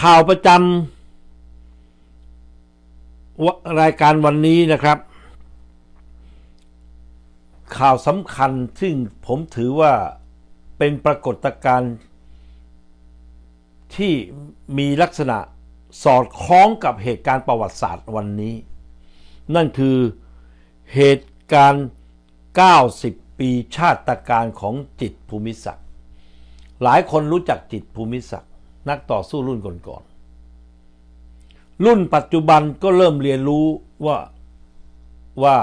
ข่าวประจำรายการวันนี้นะครับ ข่าวสำคัญซึ่งผมถือว่าเป็นปรากฏการณ์ที่มีลักษณะสอดคล้องกับเหตุการณ์ประวัติศาสตร์วันนี้ นั่นคือเหตุการณ์ 90 ปีชาติการของจิตภูมิศักดิ์หลายคนรู้จักจิตภูมิศักดิ์ นักต่อสู้รุ่นก่อนๆรุ่นปัจจุบันก็เริ่มเรียนรู้ว่าว่า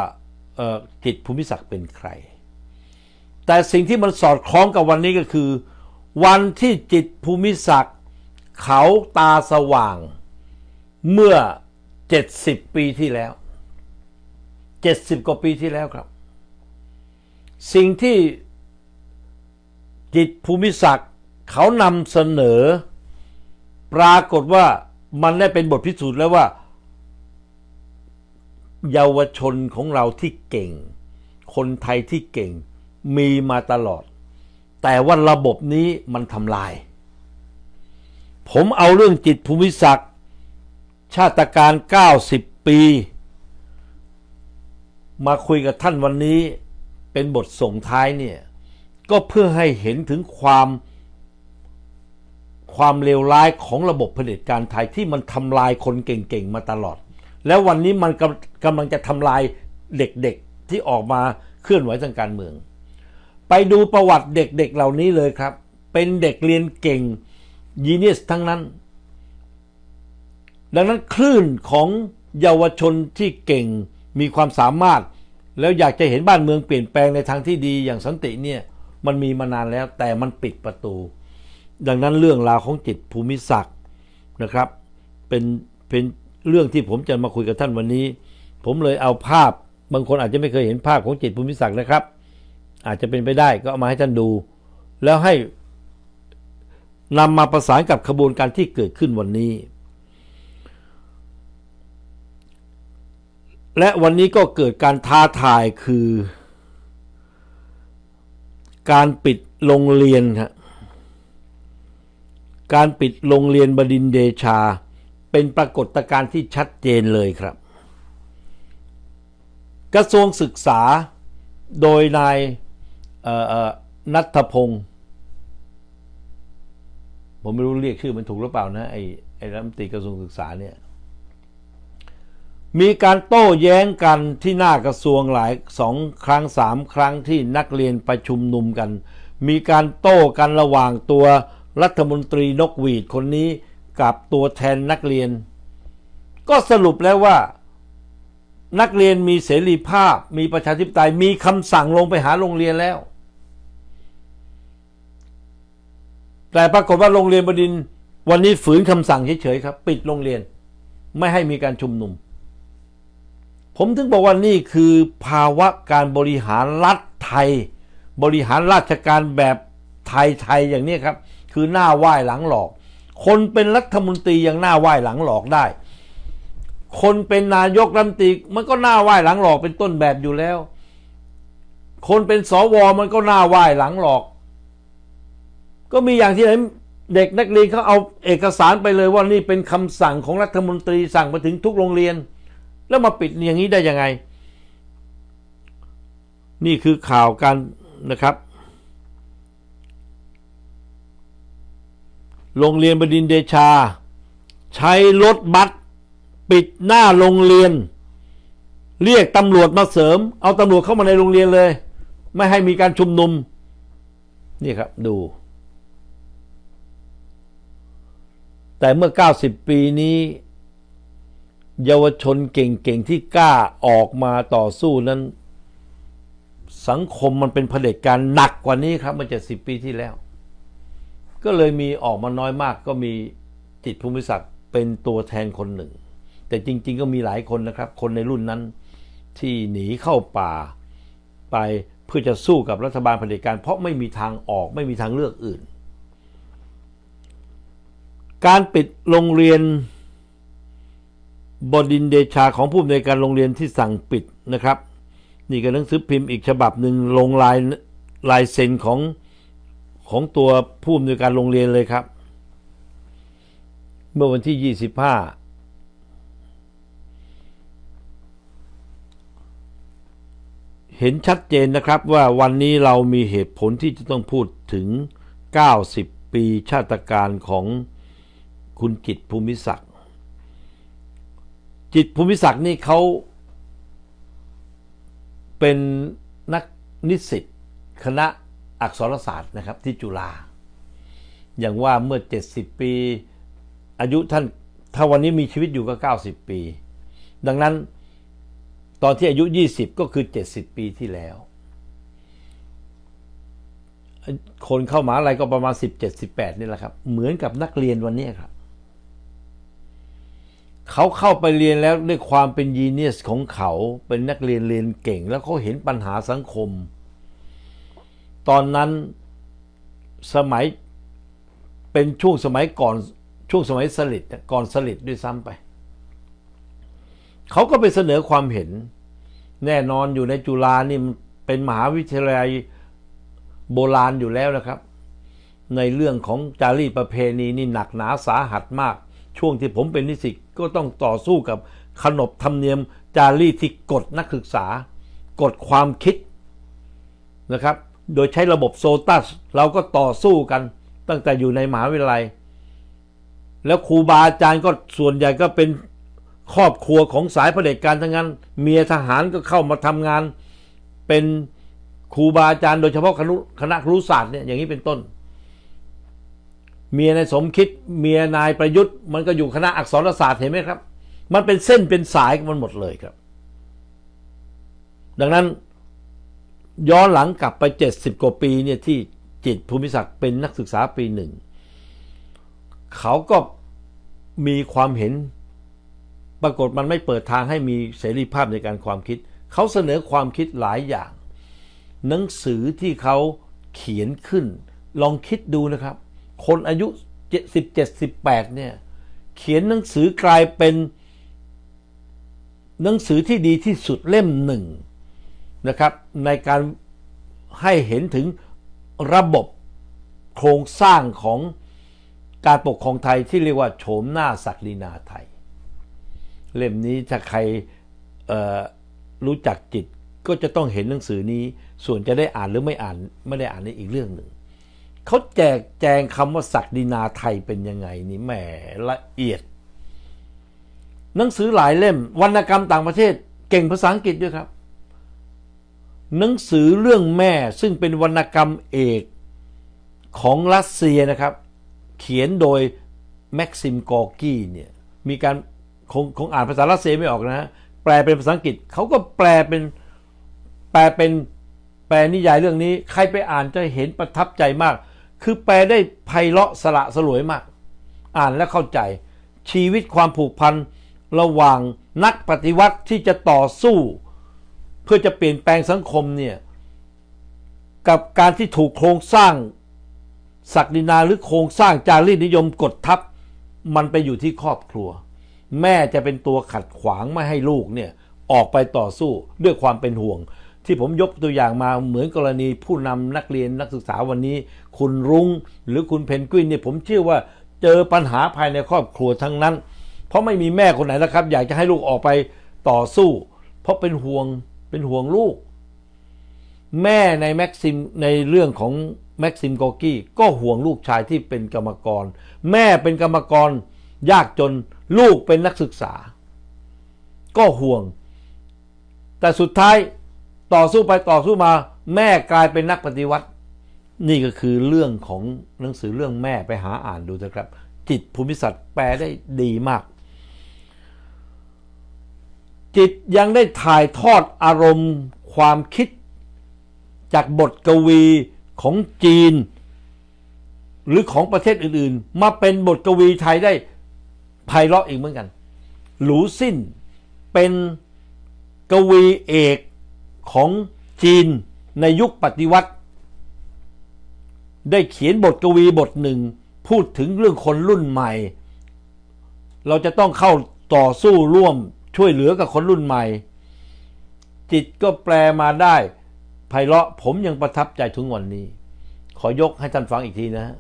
จิตภูมิศักดิ์เป็นใคร แต่สิ่งที่มันสอดคล้องกับวันนี้ก็คือ วันที่จิตภูมิศักดิ์เขาตาสว่างเมื่อ 70 ปีที่แล้ว 70 กว่าปีที่แล้วครับ สิ่งที่จิตภูมิศักดิ์เขานำเสนอ ปรากฏว่ามันได้เป็นบทพิสูจน์แล้วว่า เยาวชนของเราที่เก่ง คนไทยที่เก่งมีมาตลอด แต่ว่าระบบนี้มันทำลาย ผมเอาเรื่องจิตภูมิศักดิ์ชาติการ 90 ปี มาคุยกับท่านวันนี้เป็นบทส่งท้ายเนี่ย ก็เพื่อให้เห็นถึงความ ความเลวร้ายของระบบเผด็จการไทยที่มันทำลายคนเก่งๆมาตลอด แล้ววันนี้มันกำกำลังจะทำลายเด็กๆที่ออกมาเคลื่อนไหวทางการเมือง ไปดูประวัติเด็กๆเหล่านี้เลยครับ เป็นเด็กเรียนเก่งยีเนียสทั้งนั้น ดังนั้นคลื่นของเยาวชนที่เก่งมีความสามารถ แล้วอยากจะเห็นบ้านเมืองเปลี่ยนแปลงในทางที่ดีอย่างสันติเนี่ยมันมีมานานแล้วแต่มันปิดประตู ดังนั้นเรื่องราวของจิตภูมิศักดิ์นะครับ เป็นเป็นเรื่องที่ผมจะมาคุยกับท่านวันนี้ ผมเลยเอาภาพบางคนอาจจะไม่เคยเห็นภาพของจิตภูมิศักดิ์นะครับ อาจจะเป็นไปได้ก็เอามาให้ท่านดู แล้วให้นำมาประสานกับขบวนการที่เกิดขึ้นวันนี้ และวันนี้ก็เกิดการท้าทายคือ การปิดโรงเรียนครับ การปิดโรงเรียนบดินเดชา เป็นปรากฏการณ์ที่ชัดเจนเลยครับ กระทรวงศึกษาโดยนายนัทพงศ์ผมไม่รู้เรียกชื่อมันถูกหรือเปล่านะไอ้ไอ้รัฐมนตรีกระทรวงศึกษาเนี่ยมีการโต้แย้งกันที่หน้ากระทรวงหลายสองครั้งสามครั้งที่นักเรียนประชุมนุมกัน มีการโต้กันระหว่างตัว รัฐมนตรีนกหวีดคนนี้กับตัวแทนนักเรียน ก็สรุปแล้วว่า นักเรียนมีเสรีภาพ มีประชาธิปไตยมีคำสั่งลงไปหาโรงเรียนแล้ว แต่ปรากฏว่าโรงเรียนบดินทร์วันนี้ฝืนคำสั่งเฉยๆครับ ปิดโรงเรียน ไม่ให้มีการชุมนุม ผมถึงบอกว่านี่คือภาวะการบริหารรัฐไทย บริหารราชการแบบไทยๆอย่างนี้ครับ คือหน้าไหว้หลังหลอก คนเป็นรัฐมนตรียังหน้าไหว้หลังหลอกได้ คนเป็นนายกรัฐมนตรีมันก็หน้าไหว้หลังหลอกเป็นต้นแบบอยู่แล้ว คนเป็นสวมันก็หน้าไหว้หลังหลอก ก็มีอย่างที่ไหนเด็กนักเรียนเขาเอาเอกสารไปเลยว่านี่เป็นคำสั่งของรัฐมนตรีสั่งไปถึงทุกโรงเรียน แล้วมาปิดอย่างนี้ได้ยังไง นี่คือข่าวการนะครับ โรงเรียนบดินเดชา ใช้รถบัสปิดหน้าโรงเรียน เรียกตำรวจมาเสริม เอาตำรวจเข้ามาในโรงเรียนเลย ไม่ให้มีการชุมนุม นี่ครับดู แต่เมื่อ 90 ปีนี้ เยาวชนเก่งๆ ที่กล้าออกมาต่อสู้นั้น สังคมมันเป็นเผด็จการหนักกว่านี้ครับเมื่อ70 ปีที่แล้ว ก็เลยมีออกมาน้อยมากก็มีจิตภูมิศักดิ์เป็นตัวแทนคนหนึ่ง แต่จริง ๆ ก็มีหลายคนนะครับ คนในรุ่นนั้นที่หนีเข้าป่าไปเพื่อจะสู้กับรัฐบาลเผด็จการเพราะไม่มีทางออกไม่มีทางเลือกอื่น การปิดโรงเรียนบดินเดชาของผู้อำนวยการโรงเรียนที่สั่งปิดนะครับ นี่ก็หนังสือพิมพ์อีกฉบับหนึ่งลงลายลายเซ็นของ ของตัวผู้อำนวยการโรงเรียนเลยครับ เมื่อวันที่ 25 เห็นชัดเจนนะครับว่าวันนี้เรามีเหตุผลที่จะต้องพูดถึง 90 ปีชาติการของคุณจิตภูมิศักดิ์จิตภูมิศักดิ์นี่เขาเป็นนักนิสิตคณะ อักษรศาสตร์นะครับที่จุฬาอย่างว่าเมื่อ 70 ปี อายุท่านถ้าวันนี้มีชีวิตอยู่ก็ 90 ปี ดังนั้นตอนที่อายุ 20 ก็คือ 70 ปีที่แล้ว คนเข้ามาอะไรก็ประมาณ 17 18 นี่แหละครับ เหมือนกับนักเรียนวันนี้ครับ เขาเข้าไปเรียนแล้วด้วยความเป็นยีเนียสของเขาเป็นนักเรียนเรียนเก่ง แล้วเขาเห็นปัญหาสังคม ตอนนั้นสมัยเป็นช่วงสมัยก่อนช่วงสมัยสลิดก่อนสลิดด้วยซ้ำไป เขาก็ไปเสนอความเห็น แน่นอนอยู่ในจุฬานี่เป็นมหาวิทยาลัยโบราณอยู่แล้วนะครับ ในเรื่องของจารีประเพณีนี่หนักหนาสาหัสมาก ช่วงที่ผมเป็นนิสิตก็ต้องต่อสู้กับขนบธรรมเนียมจารีที่กดนักศึกษากดความคิดนะครับ โดยใช้ระบบโซตัส เราก็ต่อสู้กันตั้งแต่อยู่ในมหาวิทยาลัย แล้วครูบาอาจารย์ก็ส่วนใหญ่ก็เป็นครอบครัวของสายเผด็จการทั้งนั้น เมียทหารก็เข้ามาทำงาน เป็นครูบาอาจารย์ โดยเฉพาะคณะคณะครุศาสตร์เนี่ยอย่างนี้เป็นต้น เมียนายสมคิดเมียนายประยุทธ์ มันก็อยู่คณะอักษรศาสตร์เห็นไหมครับ มันเป็นเส้นเป็นสายกันหมดเลยครับ ดังนั้น ย้อนหลังกลับไป 70 กว่าปีเนี่ยที่จิตภูมิศักดิ์เป็นนักศึกษาปีหนึ่ง เขาก็มีความเห็นปรากฏมันไม่เปิดทางให้มีเสรีภาพในการความคิด เขาเสนอความคิดหลายอย่าง หนังสือที่เขาเขียนขึ้น ลองคิดดูนะครับ คนอายุ 17 18เนี่ยเขียนหนังสือกลายเป็นหนังสือที่ดีที่สุดเล่มหนึ่ง นะครับในการให้เห็นถึงระบบโครงสร้างของการปกครองไทยที่เรียกว่าโฉมหน้าศักดินาไทย เล่มนี้ถ้าใครรู้จักจิตก็จะต้องเห็นหนังสือนี้ ส่วนจะได้อ่านหรือไม่อ่านไม่ได้อ่านในอีกเรื่องหนึ่งเขาแจกแจงคำว่าศักดินาไทยเป็นยังไงนี่แหมละเอียด หนังสือหลายเล่มวรรณกรรมต่างประเทศ เก่งภาษาอังกฤษด้วยครับ หนังสือเรื่องแม่ซึ่งเป็นวรรณกรรมเอกของรัสเซียนะครับ เขียนโดยแม็กซิมกอร์กี้เนี่ยมีการคงคงอ่านภาษารัสเซียไม่ออกนะฮะแปลเป็นภาษาอังกฤษเขาก็แปลเป็นแปลเป็นแปลนิยายเรื่องนี้ ใครไปอ่านจะเห็นประทับใจมาก คือแปลได้ไพเราะสละสลวยมาก อ่านแล้วเข้าใจ ชีวิตความผูกพันระหว่างนักปฏิวัติที่จะต่อสู้ เพื่อจะเปลี่ยนแปลงสังคมเนี่ยกับการที่ถูกโครงสร้างศักดินาหรือโครงสร้างจารีตนิยมกดทับ มันไปอยู่ที่ครอบครัว แม่จะเป็นตัวขัดขวางไม่ให้ลูกเนี่ยออกไปต่อสู้ด้วยความเป็นห่วง ที่ผมยกตัวอย่างมาเหมือนกรณีผู้นำนักเรียนนักศึกษาวันนี้ คุณรุง้งหรือคุณเพนกวินเนี่ยผมเชื่อว่าเจอปัญหาภายในครอบครัวทั้งนั้น เพราะไม่มีแม่คนไหนนะครับ อยากจะให้ลูกออกไปต่อสู้ เพราะเป็นห่วง เป็นห่วงลูก แม่ในแม็กซิมในเรื่องของแม็กซิมโกกี้ก็ห่วงลูกชายที่เป็นกรรมกร แม่เป็นกรรมกร ยากจนลูกเป็นนักศึกษา ก็ห่วง แต่สุดท้ายต่อสู้ไปต่อสู้มา แม่กลายเป็นนักปฏิวัติ นี่ก็คือเรื่องของหนังสือเรื่องแม่ไปหาอ่านดูนะครับ จิตภูมิศัตร์แปลได้ดีมาก จิตยังได้ถ่ายทอดอารมณ์ความคิด จากบทกวีของจีน หรือของประเทศอื่นๆ มาเป็นบทกวีไทยได้ไพเราะอีกเหมือนกัน หลูสิ้นเป็นกวีเอกของจีนในยุคปฏิวัติ ได้เขียนบทกวีบทหนึ่ง พูดถึงเรื่องคนรุ่นใหม่ เราจะต้องเข้าต่อสู้ร่วม ช่วยเหลือกับคนรุ่นใหม่ จิตก็แปลมาได้ไพเราะผมยังประทับใจถึงวันนี้ ขอยกให้ท่านฟังอีกทีนะฮะ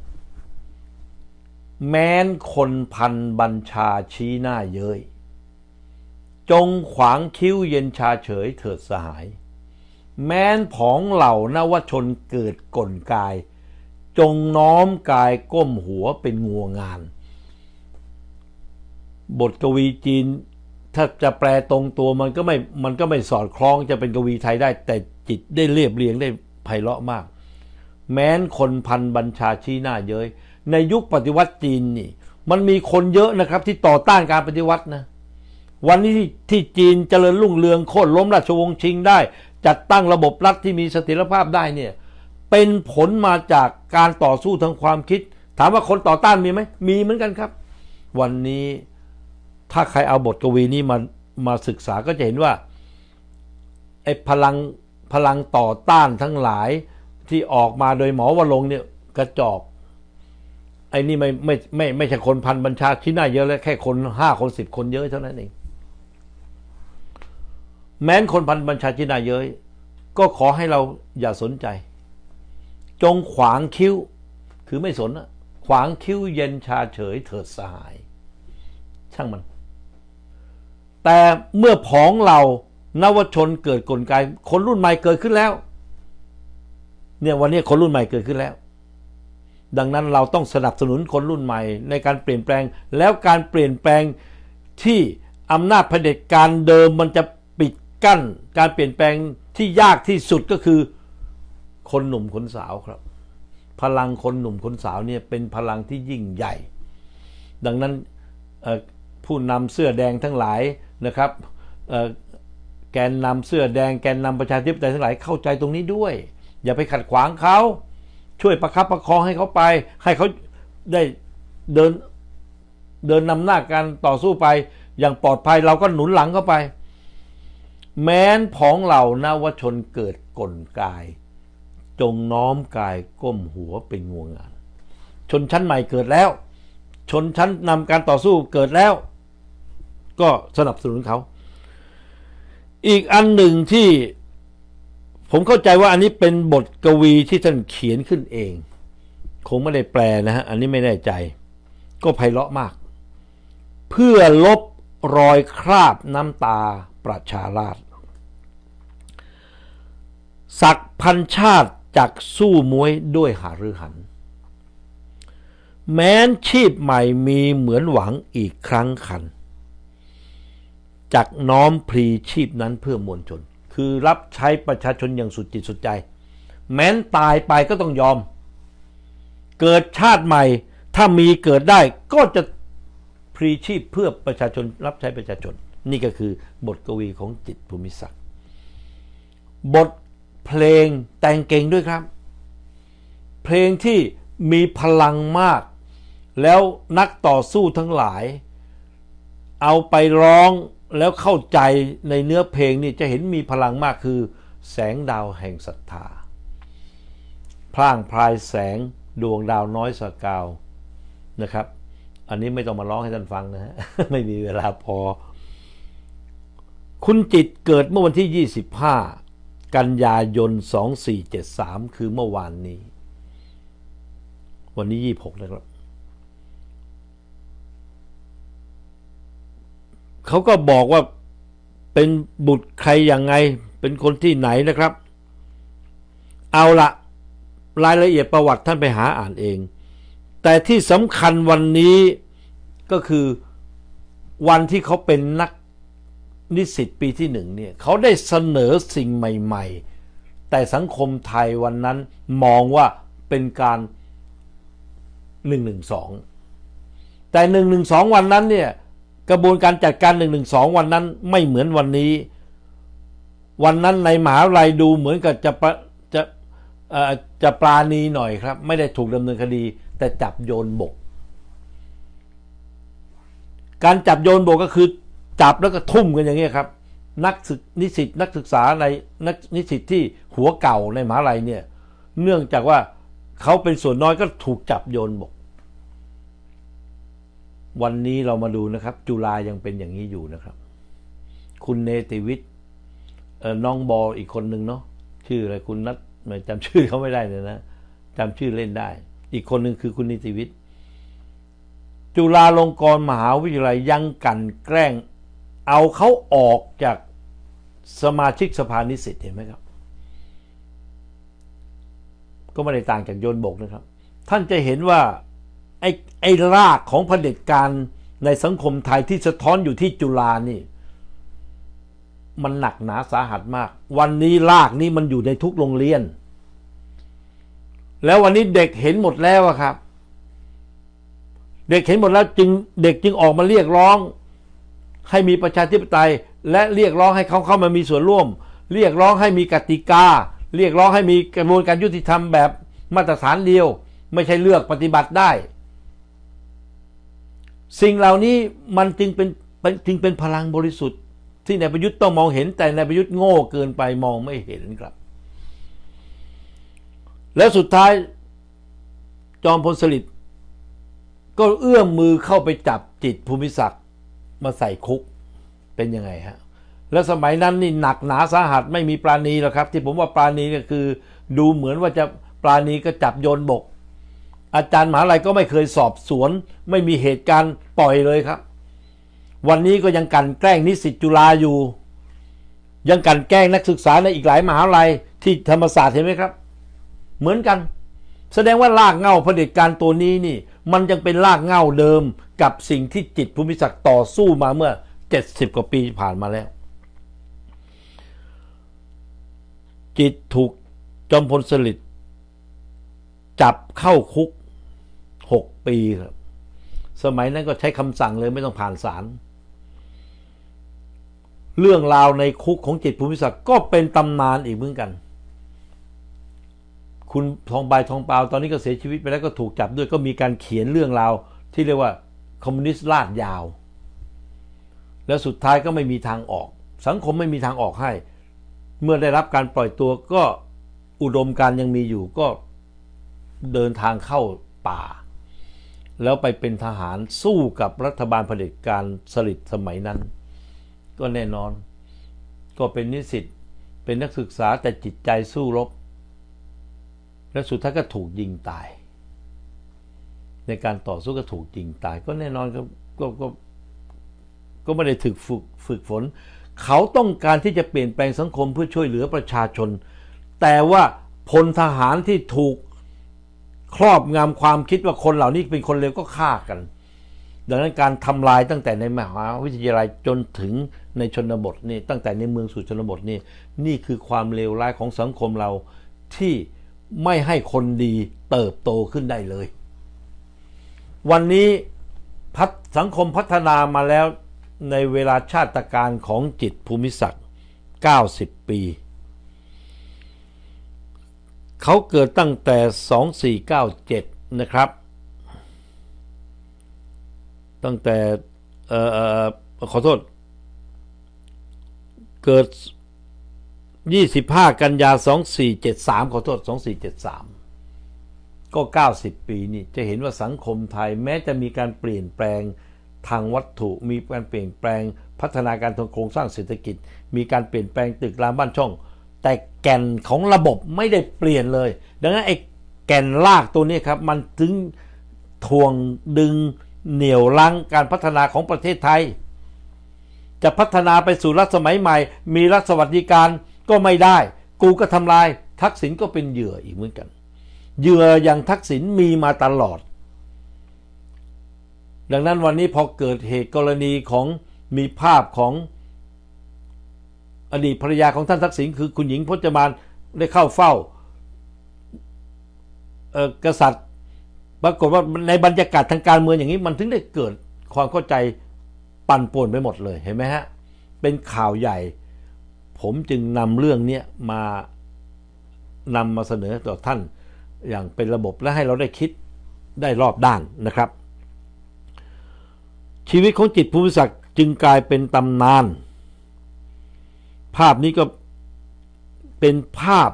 แม้นคนพันบัญชาชี้หน้าเย้ยจงขวางคิ้วเย็นชาเฉยเถิดสหาย แม้นผองเหล่านวชนเกิดกลกาย จงน้อมกายก้มหัวเป็นงัวงาน บทกวีจีน ถ้าจะแปลตรงตัวมันก็ไม่มันก็ไม่สอดคล้องจะเป็นกวีไทยได้ แต่จิตได้เรียบเรียงได้ไพเราะมาก แม้นคนพันบัญชาชี้หน้าเย้ยในยุคปฏิวัติจีนนี่ มันมีคนเยอะนะครับ ที่ต่อต้านการปฏิวัตินะวันนี้ที่จีนเจริญรุ่งเรืองโค่นล้มราชวงศ์ชิงได้ จัดตั้งระบบรัฐที่มีเสถียรภาพได้เนี่ยเป็นผลมาจากการต่อสู้ทางความคิด ถามว่าคนต่อต้านมีไหมมีเหมือนกันครับ วันนี้ ถ้าใครเอาบทกวีนี้มามาศึกษาก็จะเห็นว่าไอ้พลังพลังต่อต้านทั้งหลายที่ออกมาโดยหมอวรงเนี่ยกระจอกไอ้นี่ไม่ไม่ไม่ไม่ใช่คนพันบัญชาที่น่าเยอะแล้วแค่คนห้าคนสิบคนเยอะเท่านั้นเอง แม้นคนพันบัญชาที่น่าเย้ยก็ขอให้เราอย่าสนใจ จงขวางคิ้ว คือไม่สนนะขวางคิ้วเย็นชาเฉยเถิดสหาย ช่างมัน แต่เมื่อผองเรานวชนเกิดกลไกคนรุ่นใหม่เกิดขึ้นแล้ว เนี่ยวันนี้คนรุ่นใหม่เกิดขึ้นแล้ว ดังนั้นเราต้องสนับสนุนคนรุ่นใหม่ ในการเปลี่ยนแปลง แล้วการเปลี่ยนแปลงที่อำนาจเผด็จการเดิมมันจะปิดกั้น การเปลี่ยนแปลงที่ยากที่สุดก็คือคนหนุ่มคนสาวครับ พลังคนหนุ่มคนสาวเนี่ยเป็นพลังที่ยิ่งใหญ่ ดังนั้นผู้นำเสื้อแดงทั้งหลาย นะครับแกนนำเสื้อแดงแกนนำประชาธิปไตยทั้งหลายเข้าใจตรงนี้ด้วย อย่าไปขัดขวางเขาช่วยประคับประคองให้เขาไป ให้เขาได้เดินเดินนำหน้าการต่อสู้ไป อย่างปลอดภัยเราก็หนุนหลังเข้าไป แม้นผองเหล่านวชนเกิดกลกาย จงน้อมกายก้มหัวเป็นงวงงาน ชนชั้นใหม่เกิดแล้ว ชนชั้นนำการต่อสู้เกิดแล้ว ก็สนับสนุนเขา อีกอันหนึ่งที่ผมเข้าใจว่าอันนี้เป็นบทกวีที่ท่านเขียนขึ้นเอง คงไม่ได้แปลนะฮะ อันนี้ไม่แน่ใจ ก็ไพเราะมาก เพื่อลบรอยคราบน้ำตาประชาราษฎร์สักพันชาติจากสู้มวยด้วยหารือหัน แม้นชีพใหม่มีเหมือนหวังอีกครั้งคัน จากน้อมพลีชีพนั้นเพื่อมวลชน คือรับใช้ประชาชนอย่างสุดจิตสุดใจ แม้นตายไปก็ต้องยอม เกิดชาติใหม่ ถ้ามีเกิดได้ก็จะพลีชีพเพื่อประชาชนรับใช้ประชาชน นี่ก็คือบทกวีของจิตภูมิศักดิ์บทเพลงแต่งเก่งด้วยครับ เพลงที่มีพลังมาก แล้วนักต่อสู้ทั้งหลาย เอาไปร้อง แล้วเข้าใจในเนื้อเพลงนี่จะเห็นมีพลังมากคือ แสงดาวแห่งศรัทธาพร่างพรายแสงดวงดาวน้อยสกาวนะครับ อันนี้ไม่ต้องมาร้องให้ท่านฟังนะฮะไม่มีเวลาพอ คุณจิตเกิดเมื่อวันที่ 25 กันยายน 2473 คือเมื่อวานนี้ วันนี้ 26นะครับ เขาก็บอกว่าเป็นบุตรใครอย่างไง เป็นคนที่ไหนนะครับ เอาละรายละเอียดประวัติท่านไปหาอ่านเอง แต่ที่สำคัญวันนี้ก็คือวันที่เขาเป็นนักนิสิตปีที่หนึ่งเนี่ยเขาได้เสนอสิ่งใหม่ ๆ แต่สังคมไทยวันนั้นมองว่าเป็นการ 112 แต่ 112 วันนั้นเนี่ย กระบวนการจัดการ112วันนั้นไม่เหมือนวันนี้ วันนั้นในมหาวิทยาลัยดูเหมือนกับจะปะจะจะปราณีหน่อยครับ ไม่ได้ถูกดำเนินคดี แต่จับโยนบก การจับโยนบกก็คือจับแล้วก็ทุ่มกันอย่างนี้ยครับ นักศึกนิสิตนักศึกษาในนักนิสิตที่หัวเก่าในมหาลัยเนี่ย เนื่องจากว่าเขาเป็นส่วนน้อยก็ถูกจับโยนบก วันนี้เรามาดูนะครับ จุฬายังเป็นอย่างนี้อยู่นะครับ คุณเนติวิทย์น้องบอลอีกคนหนึ่งเนาะชื่ออะไรคุณนัทไม่จำชื่อเขาไม่ได้เลยนะจำชื่อเล่นได้ อีกคนหนึ่งคือคุณนิติวิทย์จุฬาลงกรณ์มหาวิทยาลัยยังกันแกล้ง เอาเขาออกจากสมาชิกสภานิสิตเห็นไหมครับ ก็ไม่ได้ต่างจากโยนบกนะครับ ท่านจะเห็นว่า ไอ้ไอ้รากของเผด็จการในสังคมไทยที่สะท้อนอยู่ที่จุฬานี่ มันหนักหนาสาหัสมาก วันนี้รากนี้มันอยู่ในทุกโรงเรียน แล้ววันนี้เด็กเห็นหมดแล้วครับ เด็กเห็นหมดแล้วจึงเด็กจึงออกมาเรียกร้อง ให้มีประชาธิปไตย และเรียกร้องให้เขาเข้ามามีส่วนร่วม เรียกร้องให้มีกติกา เรียกร้องให้มีกระบวนการยุติธรรมแบบมาตรฐานเดียว ไม่ใช่เลือกปฏิบัติได้ สิ่งเหล่านี้มันจึงเป็นจึงเป็นพลังบริสุทธิ์ ที่นายประยุทธ์ต้องมองเห็นแต่นายประยุทธ์โง่เกินไปมองไม่เห็นครับ แล้วสุดท้ายจอมพลสฤษดิ์ก็เอื้อมมือเข้าไปจับจิตภูมิศักดิ์มาใส่คุกเป็นยังไงฮะแล้วสมัยนั้นนี่หนักหนาสาหัสไม่มีปราณีหรอกครับ ที่ผมว่าปราณีก็คือ ดูเหมือนว่าจะปราณีก็จับโยนบก อาจารย์มหาลัยก็ไม่เคยสอบสวน ไม่มีเหตุการณ์ปล่อยเลยครับ วันนี้ก็ยังกันแกล้งนิสิตจุฬาอยู่ ยังกันแกล้งนักศึกษาในอีกหลายมหาลัยที่ธรรมศาสตร์เห็นไหมครับ เหมือนกัน แสดงว่าลากเงาเผด็จการตัวนี้นี่ มันยังเป็นลากเงาเดิมกับสิ่งที่จิตภูมิศักดิ์ต่อสู้มาเมื่อ 70 กว่าปีผ่านมาแล้ว จิตถูกจอมพลสฤษดิ์จับเข้าคุก 6 ปีครับ สมัยนั้นก็ใช้คำสั่งเลยไม่ต้องผ่านศาลเรื่องราวในคุกของจิตภูมิศักดิ์ก็เป็นตำนานอีกเหมือนกัน คุณทองใบทองเปล่าตอนนี้ก็เสียชีวิตไปแล้วก็ถูกจับด้วยก็มีการเขียนเรื่องราวที่เรียกว่าคอมมิวนิสต์ลาดยาว แล้วสุดท้ายก็ไม่มีทางออก สังคมไม่มีทางออกให้ เมื่อได้รับการปล่อยตัวก็อุดมการยังมีอยู่ก็เดินทางเข้าป่า แล้วไปเป็นทหารสู้กับรัฐบาลเผด็จการสลิดสมัยนั้น ก็แน่นอน ก็เป็นนิสิตเป็นนักศึกษาแต่จิตใจสู้รบ และสุดท้ายก็ถูกยิงตาย ในการต่อสู้ก็ถูกยิงตาย ก็แน่นอนก็ก็ก็ก็ไม่ได้ถึกฝึกฝึกฝน เขาต้องการที่จะเปลี่ยนแปลงสังคมเพื่อช่วยเหลือประชาชน แต่ว่าพลทหารที่ถูก ครอบงำความคิดว่าคนเหล่านี้เป็นคนเลวก็ฆ่ากัน ดังนั้นการทำลายตั้งแต่ในมหาวิทยาลัยจนถึงในชนบทนี่ตั้งแต่ในเมืองสู่ชนบทนี่นี่คือความเลวร้ายของสังคมเราที่ไม่ให้คนดีเติบโตขึ้นได้เลย วันนี้พัฒสังคมพัฒนามาแล้วในเวลาชาติการของจิตภูมิศักดิ์ 90 ปี เขาเกิดตั้งแต่ 2497 นะครับ ตั้งแต่เอ่อเอ่อขอโทษ เกิด 25 กันยา 2473 ขอโทษ 2473 ก็ 90 ปีนี่จะเห็นว่าสังคมไทยแม้จะมีการเปลี่ยนแปลงทางวัตถุ มีการเปลี่ยนแปลงพัฒนาการทางโครงสร้างเศรษฐกิจ มีการเปลี่ยนแปลงตึกรามบ้านช่อง แต่แก่นของระบบไม่ได้เปลี่ยนเลย ดังนั้นไอ้แก่นรากตัวนี้ครับ มันถึงทวงดึงเหนี่ยวลังการพัฒนาของประเทศไทย จะพัฒนาไปสู่รัฐสมัยใหม่ มีรัฐสวัสดิการก็ไม่ได้ กูก็ทำลาย ทักษิณก็เป็นเหยื่ออีกเหมือนกัน เหยื่ออย่างทักษิณมีมาตลอด ดังนั้นวันนี้พอเกิดเหตุกรณีของมีภาพของ อดีตภรรยาของท่านทักษิณคือคุณหญิงพจมานได้เข้าเฝ้ากษัตริย์ปรากฏว่าในบรรยากาศทางการเมืองอย่างนี้มันถึงได้เกิดความเข้าใจปั่นป่วนไปหมดเลยเห็นไหมฮะเป็นข่าวใหญ่ ผมจึงนำเรื่องนี้มานำมาเสนอต่อท่านอย่างเป็นระบบและให้เราได้คิดได้รอบด้านนะครับ ชีวิตของจิตภูมิศักดิ์จึงกลายเป็นตำนาน ภาพนี้ก็เป็นภาพ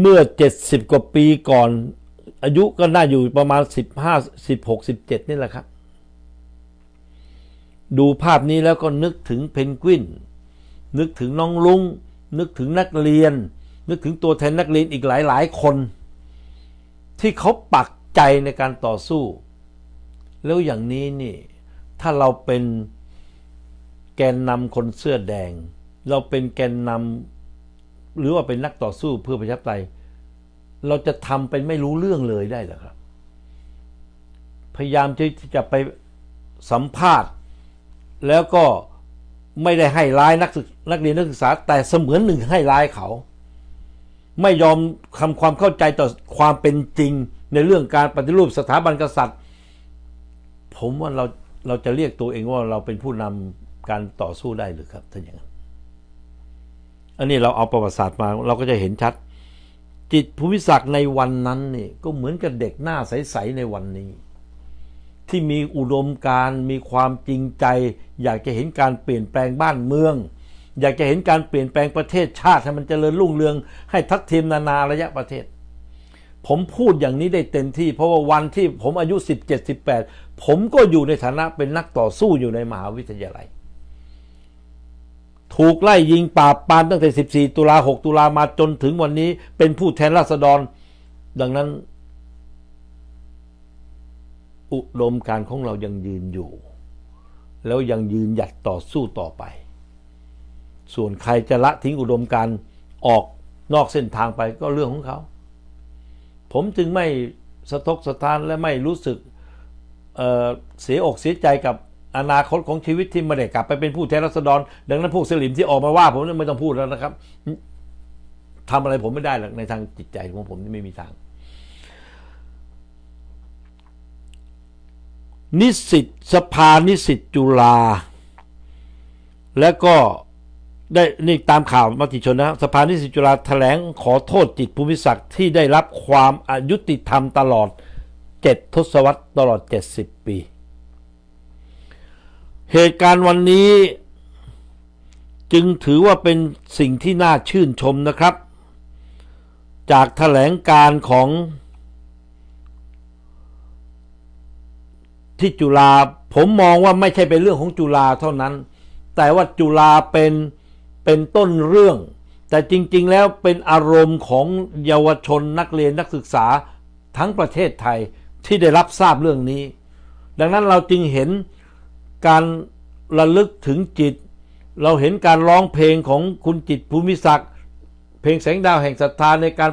เมื่อ 70 กว่าปีก่อน อายุก็น่าอยู่ประมาณ 15 16 17 นี่แหละครับ ดูภาพนี้แล้วก็นึกถึงเพนกวิน นึกถึงน้องลุง นึกถึงนักเรียน นึกถึงตัวแทนนักเรียนอีกหลายๆ คน ที่เขาปักใจในการต่อสู้ แล้วอย่างนี้นี่ ถ้าเราเป็น แกนนำคนเสื้อแดง เราเป็นแกนนำหรือว่าเป็นนักต่อสู้เพื่อประชาธิปไตยเราจะทำเป็นไม่รู้เรื่องเลยได้หรือครับ พยายามที่จะไปสัมภาษณ์ แล้วก็ไม่ได้ให้ร้ายนักศึกนักเรียนนักศึกษา แต่เสมือนหนึ่งให้ร้ายเขา ไม่ยอมทำความเข้าใจต่อความเป็นจริงในเรื่องการปฏิรูปสถาบันกษัตริย์ ผมว่าเราเราจะเรียกตัวเองว่าเราเป็นผู้นำ การต่อสู้ได้หรือครับถ้าอย่างนั้น อันนี้เราเอาประวัติศาสตร์มาเราก็จะเห็นชัด จิตภูมิศักดิ์ในวันนั้นนี่ก็เหมือนกับเด็กหน้าใสๆในวันนี้ ที่มีอุดมการมีความจริงใจ อยากจะเห็นการเปลี่ยนแปลงบ้านเมือง อยากจะเห็นการเปลี่ยนแปลงประเทศชาติให้มันเจริญรุ่งเรือง ให้ทัดเทียมนานาระยะประเทศผมพูดอย่างนี้ได้เต็มที่ เพราะว่าวันที่ผมอายุ 17 18 ผมก็อยู่ในฐานะเป็นนักต่อสู้อยู่ในมหาวิทยาลัย ถูกไล่ยิงปราบปรามตั้งแต่ 14 ตุลา 6 ตุลามาจนถึงวันนี้เป็นผู้แทนราษฎร ดังนั้น อุดมการของเรายังยืนอยู่ แล้วยังยืนหยัดต่อสู้ต่อไป ส่วนใครจะละทิ้งอุดมการออกนอกเส้นทางไปก็เรื่องของเขา ผมจึงไม่สะทกสะท้านและไม่รู้สึกเเสียอกเสียใจกับ อนาคตของชีวิตที่ไม่ได้กลับไปเป็นผู้แทนรัษฎร ดังนั้นพวกสลิมที่ออกมาว่า ผมไม่ต้องพูดแล้วนะครับทำอะไรผมไม่ได้หรอกในทางจิตใจของผมนี่ไม่มีทาง นิสิตสภานิสิตจุฬาและก็ได้นี่ตามข่าวมติชนนะสภานิสิตจุฬาแถลงขอโทษจิตภูมิศักดิ์ที่ได้รับความอายุติธรรมตลอดเจ็ดทศวรรษตลอด 70 ปี เหตุการณ์วันนี้ จึงถือว่าเป็นสิ่งที่น่าชื่นชมนะครับ จากแถลงการของ ที่จุฬาผมมองว่าไม่ใช่เป็นเรื่องของจุฬาเท่านั้น แต่ว่าจุฬาเป็นเป็นต้นเรื่อง แต่จริง ๆ แล้วเป็นอารมณ์ของเยาวชนนักเรียนนักศึกษาทั้งประเทศไทยที่ได้รับทราบเรื่องนี้ ดังนั้นเราจึงเห็น การระลึกถึงจิต เราเห็นการร้องเพลงของคุณจิตภูมิศักดิ์เพลงแสงดาวแห่งศรัทธาในการ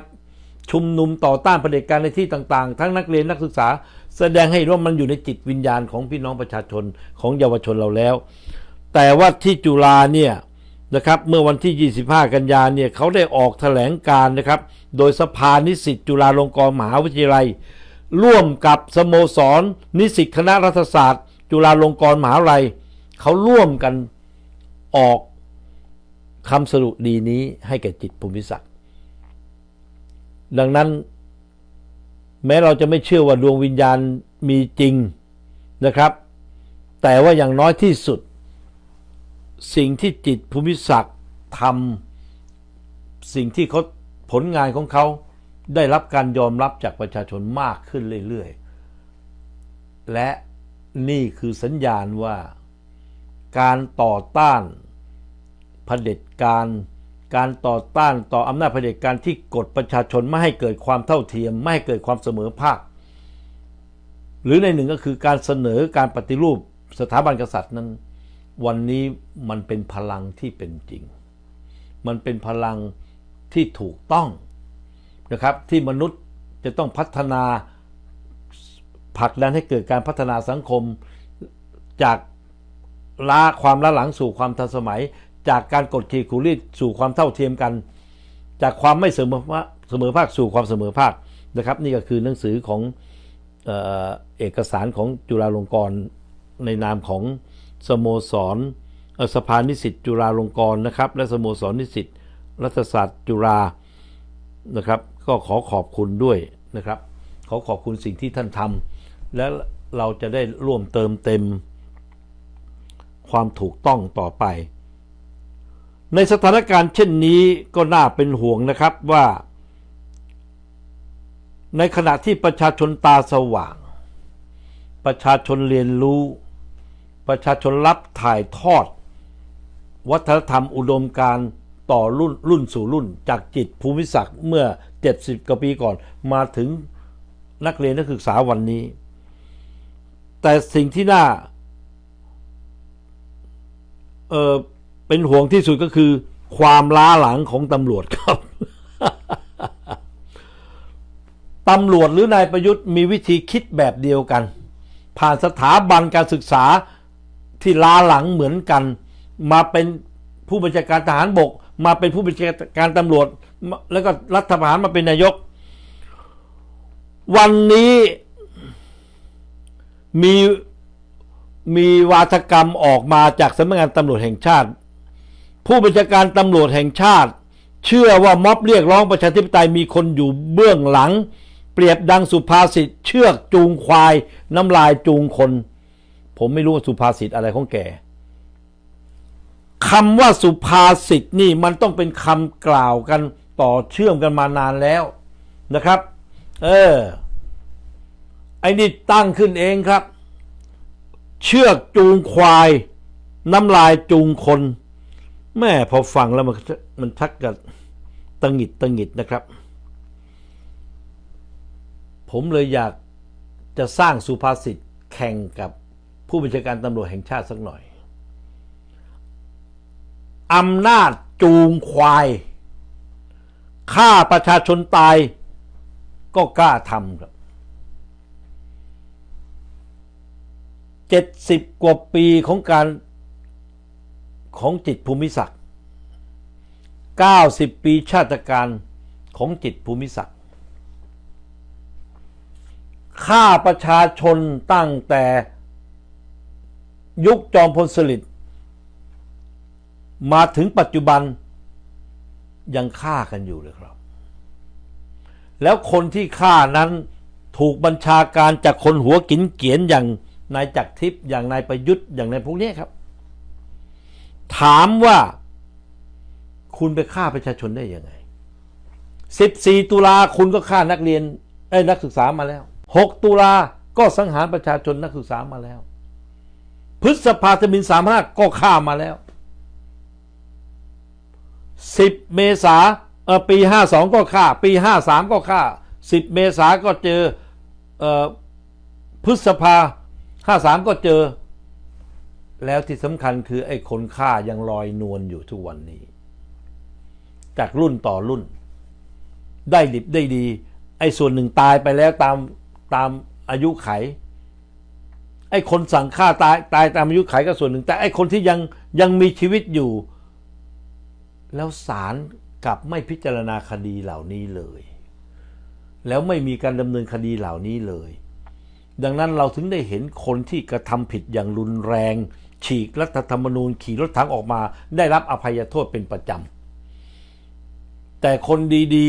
ชุมนุมต่อต้านเผด็จการในที่ต่างๆ ทั้งนักเรียนนักศึกษา แสดงให้เห็นว่ามันอยู่ในจิตวิญญาณของพี่น้องประชาชนของเยาวชนเราแล้ว แต่ว่าที่จุฬาเนี่ยนะครับเมื่อวันที่ 25 กันยาเนี่ยเขาได้ออกแถลงการนะครับ โดยสภานิสิตจุฬาลงกรณ์มหาวิทยาลัย ร่วมกับสโมสร นิสิตคณะรัฐศาสตร์ จุฬาลงกรณ์มหาวิทยาลัยเขาร่วมกันออกคำสรุปดีนี้ให้แก่จิตภูมิศักดิ์ดังนั้น แม้เราจะไม่เชื่อว่าดวงวิญญาณมีจริงนะครับ แต่ว่าอย่างน้อยที่สุด สิ่งที่จิตภูมิศักดิ์ทำสิ่งที่เขาผลงานของเขาได้รับการยอมรับจากประชาชนมากขึ้นเรื่อย ๆ และ นี่คือสัญญาณว่า การต่อต้านเผด็จการ การต่อต้านต่ออำนาจเผด็จการที่กดประชาชนไม่ให้เกิดความเท่าเทียม ไม่ให้เกิดความเสมอภาค หรือในหนึ่งก็คือการเสนอการปฏิรูปสถาบันกษัตริย์นั้น วันนี้มันเป็นพลังที่เป็นจริง มันเป็นพลังที่ถูกต้องนะครับที่มนุษย์จะต้องพัฒนา ผลักดันให้เกิดการพัฒนาสังคม จากล้าความล้าหลังสู่ความทันสมัย จากการกดขี่ขูรีดสู่ความเท่าเทียมกัน จากความไม่เสมอภาคเสมอภาคสู่ความเสมอภาคนะครับ นี่ก็คือหนังสือของเออเอกสารของจุฬาลงกรณ์ในนามของสโมสรสภานิสิตจุฬาลงกรณ์นะครับ และสโมสรนิสิตรัฐศาสตร์จุฬานะครับ ก็ขอขอบคุณด้วยนะครับ ขอขอบคุณสิ่งที่ท่านทำ และเราจะได้ร่วมเติมเต็ม ความถูกต้องต่อไป ในสถานการณ์เช่นนี้ก็น่าเป็นห่วงนะครับว่า ในขณะที่ประชาชนตาสว่าง ประชาชนเรียนรู้ ประชาชนรับถ่ายทอด วัฒนธรรมอุดมการต่อรุ่นรุ่นสู่รุ่น จากจิตภูมิศักดิ์เมื่อ 70กว่าปีก่อนมาถึงนักเรียนนักศึกษาวันนี้ แต่สิ่งที่น่าเออเป็นห่วงที่สุดก็คือ ความล้าหลังของตำรวจครับตำรวจหรือนายประยุทธ์มีวิธีคิดแบบเดียวกัน ผ่านสถาบันการศึกษาที่ล้าหลังเหมือนกัน มาเป็นผู้บัญชาการทหารบก มาเป็นผู้บัญชาการตำรวจ แล้วก็รัฐประหารมาเป็นนายก วันนี้ มีมีวาทกรรมออกมาจากสำนักงานตำรวจแห่งชาติ ผู้บัญชาการตำรวจแห่งชาติ เชื่อว่าม็อบเรียกร้องประชาธิปไตยมีคนอยู่เบื้องหลัง เปรียบดังสุภาษิตเชือกจูงควาย น้ำลายจูงคน ผมไม่รู้ว่าสุภาษิตอะไรของแกคำว่าสุภาษิตนี่มันต้องเป็นคำกล่าวกันต่อเชื่อมกันมานานแล้วนะครับ เออ ไอ้นี่ตั้งขึ้นเองครับ เชือกจูงควาย น้ำลายจูงคน แม่พอฟังแล้วมันมันทักกับตังหิดตังหิดนะครับ ผมเลยอยากจะสร้างสุภาษิตแข่งกับผู้บัญชาการตำรวจแห่งชาติสักหน่อยอำนาจจูงควายฆ่าประชาชนตายก็กล้าทำครับ เจ็ดสิบกว่าปีของการของจิตภูมิศักดิ์เก้าสิบปีชาติการของจิตภูมิศักดิ์ฆ่าประชาชนตั้งแต่ยุคจอมพลสฤษดิ์มาถึงปัจจุบันยังฆ่ากันอยู่เลยครับ แล้วคนที่ฆ่านั้นถูกบัญชาการจากคนหัวกินเกียนอย่าง นายจักรทิพย์อย่างนายประยุทธ์อย่างนายพวกนี้ครับ ถามว่าคุณไปฆ่าประชาชนได้ยังไง 14 ตุลาคุณก็ฆ่านักเรียนเอ้นักศึกษามาแล้ว 6 ตุลาก็สังหารประชาชนนักศึกษามาแล้ว พฤษภาธมินสามห้าก็ฆ่ามาแล้ว 10 เมษาเออปี 52 ก็ฆ่า ปี 53 ก็ฆ่า 10 เมษาก็เจอเออพฤษภา 53ก็เจอ แล้วที่สำคัญคือไอ้คนฆ่ายังลอยนวลอยู่ทุกวันนี้ จากรุ่นต่อรุ่น ได้ดิบได้ดี ไอ้ส่วนหนึ่งตายไปแล้วตามตามอายุไข ไอ้คนสั่งฆ่าตายตายตามอายุไขก็ส่วนหนึ่ง แต่ไอ้คนที่ยังยังมีชีวิตอยู่ แล้วศาลกลับไม่พิจารณาคดีเหล่านี้เลย แล้วไม่มีการดำเนินคดีเหล่านี้เลย ดังนั้นเราถึงได้เห็นคนที่กระทำผิดอย่างรุนแรง ฉีกรัฐธรรมนูญขี่รถถังออกมา ได้รับอภัยโทษเป็นประจำ แต่คนดี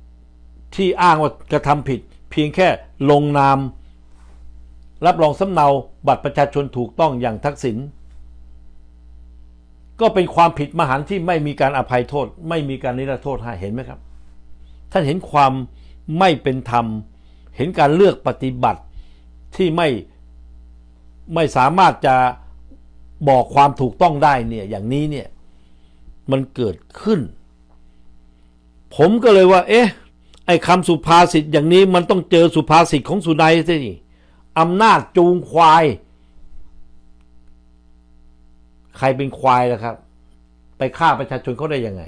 ๆที่อ้างว่ากระทำผิด เพียงแค่ลงนาม รับรองสำเนาบัตรประชาชนถูกต้องอย่างทักษิณก็เป็นความผิดมหันต์ที่ไม่มีการอภัยโทษ ไม่มีการนิรโทษให้เห็นไหมครับ ท่านเห็นความไม่เป็นธรรม เห็นการเลือกปฏิบัติ ที่ไม่ไม่สามารถจะบอกความถูกต้องได้เนี่ยอย่างนี้เนี่ยมันเกิดขึ้น ผมก็เลยว่า เอ๊ะ ไอ้คำสุภาษิตอย่างนี้มันต้องเจอสุภาษิตของสุนัยสิอำนาจจูงควาย ใครเป็นควายล่ะครับ ไปฆ่าประชาชนเขาได้ยังไง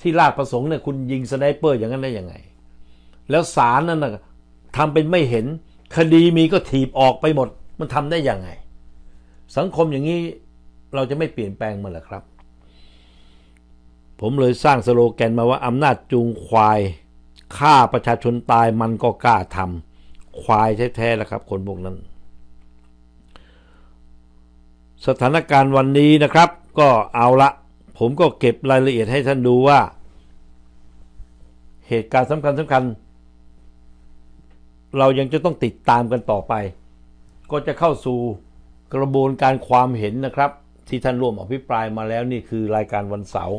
ที่ราชประสงค์เนี่ยคุณยิงสไนเปอร์อย่างนั้นได้ยังไง แล้วศาลนั่นนะทำเป็นไม่เห็น คดีมีก็ถีบออกไปหมด มันทำได้ยังไง สังคมอย่างนี้เราจะไม่เปลี่ยนแปลงมันหรอครับ ผมเลยสร้างสโลแกนมาว่าอำนาจจูงควายฆ่าประชาชนตายมันก็กล้าทำควายแท้ๆแหละครับ คนพวกนั้น สถานการณ์วันนี้นะครับ ก็เอาละผมก็เก็บรายละเอียดให้ท่านดูว่า เหตุการณ์สำคัญสำคัญ เรายังจะต้องติดตามกันต่อไป ก็จะเข้าสู่กระบวนการความเห็นนะครับ ที่ท่านร่วมอภิปรายมาแล้วนี่คือรายการวันเสาร์